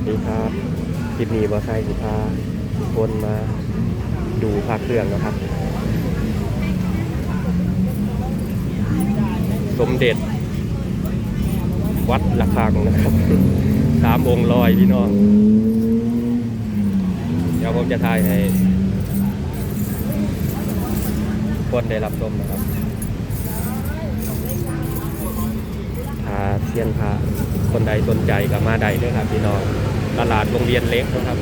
วัสดีครับคลิปนี้บอไซสิพาคนมาดูภาคเครื่องนะครับ สมเด็จ วัดระฆังนะครับสามองค์ลอยพี่น้อง เดี๋ยวผมจะถ่ายให้คนได้รับชมนะครับพาเซียนพาคนใดสนใจกับมาใดด้วยครับพี่น้อง ตลาดโรงเรียนเล็กนะครับ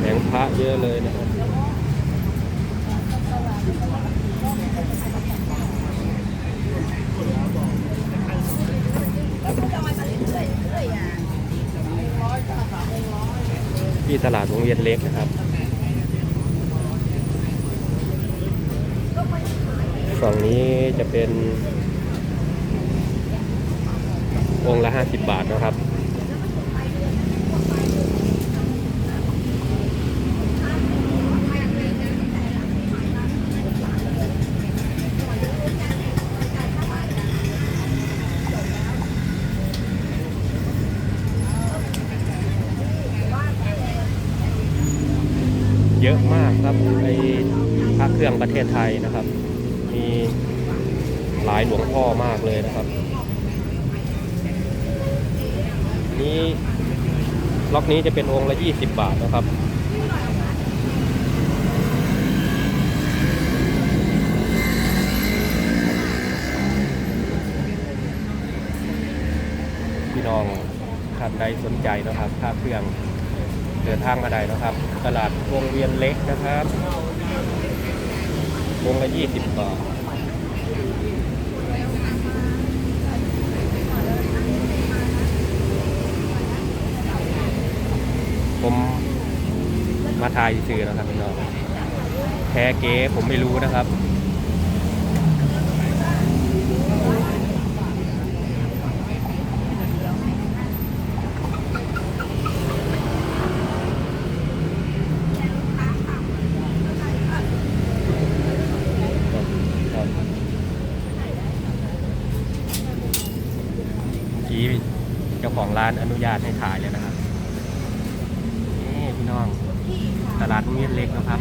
แผงพระเยอะเลยนะครับที่ตลาดวงเวียนเล็กนะครับฝั่งนี้จะเป็น องค์ละ 50 บาทนะครับ เยอะมากครับในพระเครื่องประเทศไทยนะครับ มีหลายหลวงพ่อมากเลยนะครับ นี้ ล็อกนี้จะเป็นองค์ละ 20 บาทนะครับ พี่น้องท่านใดสนใจนะครับค่าเครื่องเดินทางมาได้นะครับ ตลาดวงเวียนเล็กนะครับวงละยี่สิบบาท ผมมา ทายซื้อนะครับพี่น้องแพ้เก๋ผมไม่รู้นะครับเมื่อกี้เจ้าของร้านอนุญาตให้ขายเลยนะครับ นี่พี่น้อง ตลาดโรงเวียนเล็กนะครับ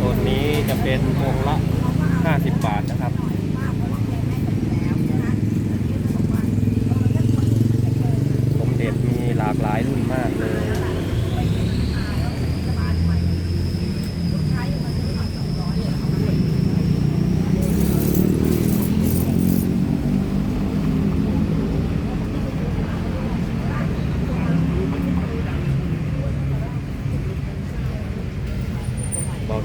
ตัวนี้จะเป็นองละ 50 บาทนะครับ สมเด็จมีหลากหลายรุ่นมากเลย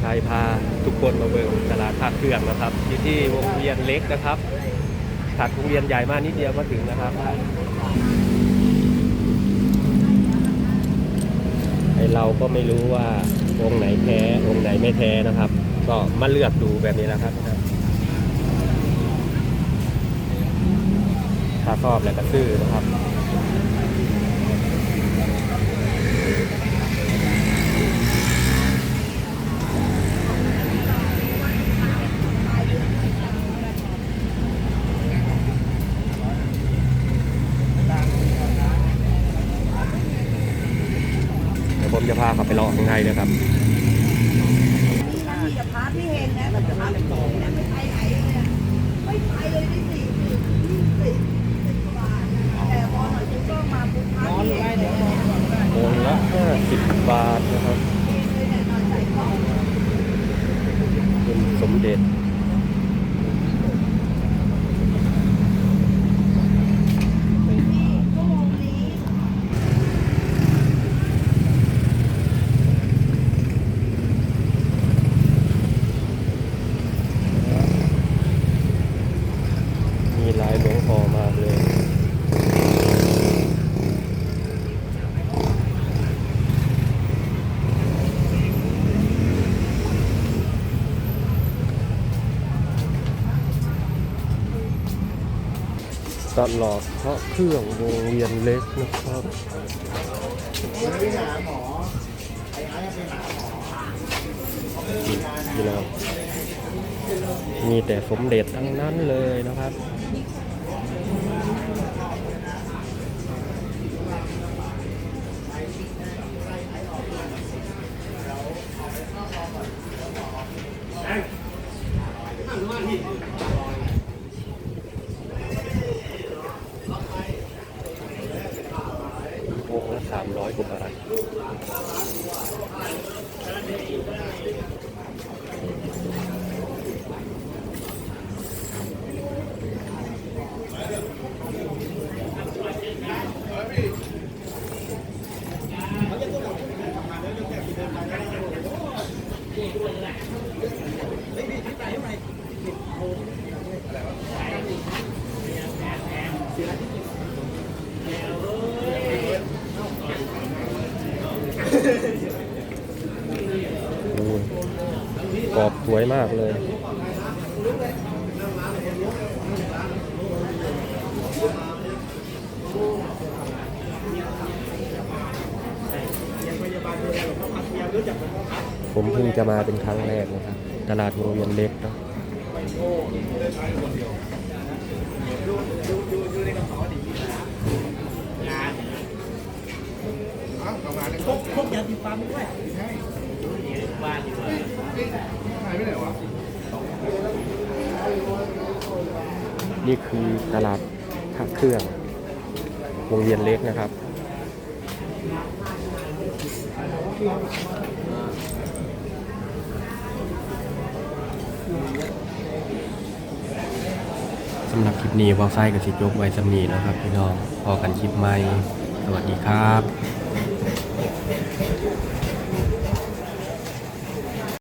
บอไทยพาทุกคนมาเบิ่งตลาดภาคเครื่องนะครับอยู่ที่วงเวียนเล็กนะครับถัดวงเวียนใหญ่มากนิดเดียวก็ถึงนะครับไอเราก็ไม่รู้ว่าวงไหนแท้วงไหนไม่แท้นะครับ ก็มาเลือกดูแบบนี้นะครับถ้าชอบแล้วก็ซื้อนะครับ เดี๋ยวผมจะพาเขาไปรอข้างในเลยครับ นี่จะพาพี่เฮงนะมันจะพาไปโตนะไม่ไปไหนเลยอะไม่ไปเลยที่สี่สิบยี่สิบสิบกว่าบาทแต่พอหน่อยคุณก็มาปุ๊บพาพี่เฮงเลยเนี่ย องค์ละ50 บาทนะครับ เลยเนี่ยนอนใส่กล้อง เป็นสมเด็จ นี่ชั่วโมงนี้ มีหลายหลวงพ่อมากเลย ตลอดเพระเครื่องวงเวียนเล็กนะครับนี่น้องมีแต่สมเด็จทั้งนั้นเลยนะครับ องค์ละสามร้อยกว่าบาทโอ้ย กรอบสวยมากเลย ผมเพิ่งจะมาเป็นครั้งแรกนะครับ ตลาดวงเวียนเล็กเนาะพกพกยาสีฟันด้วยใช่บ้านอยู่หาย ไปไหนวะนี่คือตลาดพระเครื่องวงเวียนเล็กนะครับ สำหรับคลิปนี้ว่าไส้กับสิจบไว้สำนีนะครับ พี่น้องพอกันคลิปใหม่ สวัสดีครับ